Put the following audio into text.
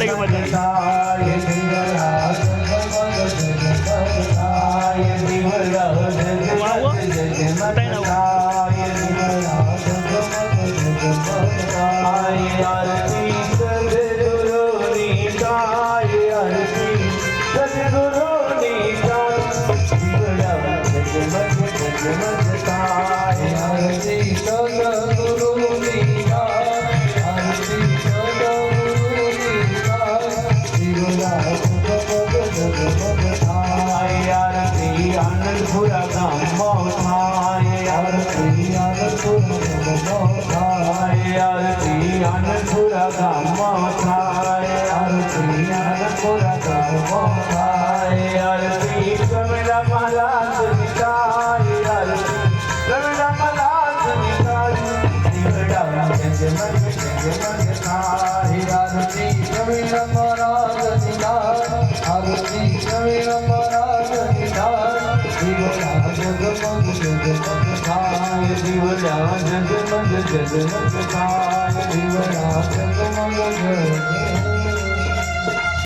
કે બધું થાય દીવડા આનંદપુરા ગામમાં થાય આરતી આનંદપુરા ગામમાં થાય આરતી આનંદપુરા ગામમાં થાય આરતી આનંદપુરા ગામમાં થાય આરતી કમલા મહારાજની થાય આરતી કમલા મહારાજની થાય દીવડા જગમગ જગમગ થાય આરતી કમલા મહારાજની થાય આરતી કમલા થાય દીવડા